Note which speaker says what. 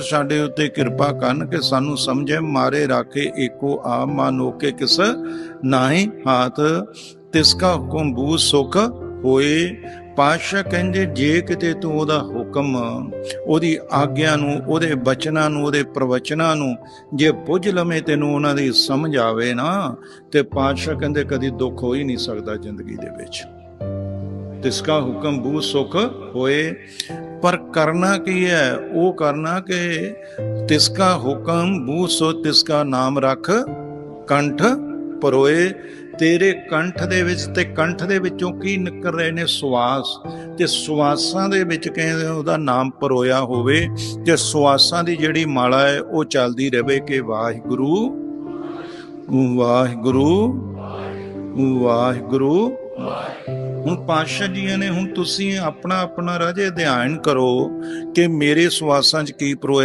Speaker 1: ਸਾਡੇ ਉੱਤੇ ਕਿਰਪਾ ਕਰਨ ਕਿ ਸਾਨੂੰ ਸਮਝੇ, ਮਾਰੇ, ਰਾਖੇ, ਏਕੋ ਆ ਮਾਨੋ ਕਿਸ ਨਾਹੀ ਹਾਥ, ਤਿਸ ਕਾ ਹੁਕਮ ਬੂ ਸੁਖ ਹੋਏ। ਪਾਸ਼ਾ ਕਹਿੰਦੇ, ਜੇ ਕਿਤੇ ਤੂੰ ਉਹਦਾ ਹੁਕਮ, ਉਹਦੀ ਆਗਿਆ ਨੂੰ, ਉਹਦੇ ਬਚਨਾਂ ਨੂੰ, ਉਹਦੇ ਪ੍ਰਵਚਨਾਂ ਨੂੰ, ਜੇ ਬੁੱਝ ਲਵੇਂ ਤੈਨੂੰ ਉਹਨਾਂ ਦੀ ਸਮਝ ਆਵੇ ਨਾ, ਤੇ ਪਾਸ਼ਾ ਕਹਿੰਦੇ ਕਦੀ ਦੁੱਖ ਹੋ ਹੀ ਨਹੀਂ ਸਕਦਾ ਜ਼ਿੰਦਗੀ ਦੇ ਵਿੱਚ। ਤਿਸ ਕਾ ਹੁਕਮ ਬੂ ਸੁਖ ਹੋਏ। ਪਰ ਕਰਨਾ ਕੀ ਹੈ? ਉਹ ਕਰਨਾ ਕਿ ਤਿਸ ਕਾ ਹੁਕਮ ਬੂ ਸੋ ਤਿਸ ਕਾ ਨਾਮ ਰੱਖ, ਕੰਠ ਪਰੋਏ। ਤੇਰੇ ਕੰਠ ਦੇ ਵਿੱਚ ਤੇ ਕੰਠ ਦੇ ਵਿੱਚੋਂ ਕੀ ਨਿਕਲ ਰਹੇ ਨੇ ਸਵਾਸ ਤੇ ਸਵਾਸਾਂ ਦੇ ਵਿੱਚ ਕਹਿੰਦੇ ਉਹਦਾ ਨਾਮ ਪਰੋਇਆ ਹੋਵੇ? ਤੇ ਸਵਾਸਾਂ ਦੀ ਜਿਹੜੀ ਮਾਲਾ ਹੈ, ਉਹ ਚੱਲਦੀ ਰਹੇ ਕਿ ਵਾਹਿਗੁਰੂ ਵਾਹਿਗੁਰੂ ਵਾਹਿਗੁਰੂ ਹੁਣ ਪਾਤਸ਼ਾਹ ਜੀਆਂ ਨੇ ਹੁਣ ਤੁਸੀਂ ਆਪਣਾ ਆਪਣਾ ਰਾਜੇ ਅਧਿਐਨ ਕਰੋ ਕਿ ਮੇਰੇ ਸਵਾਸਾਂ 'ਚ ਕੀ ਪਰੋਇਆ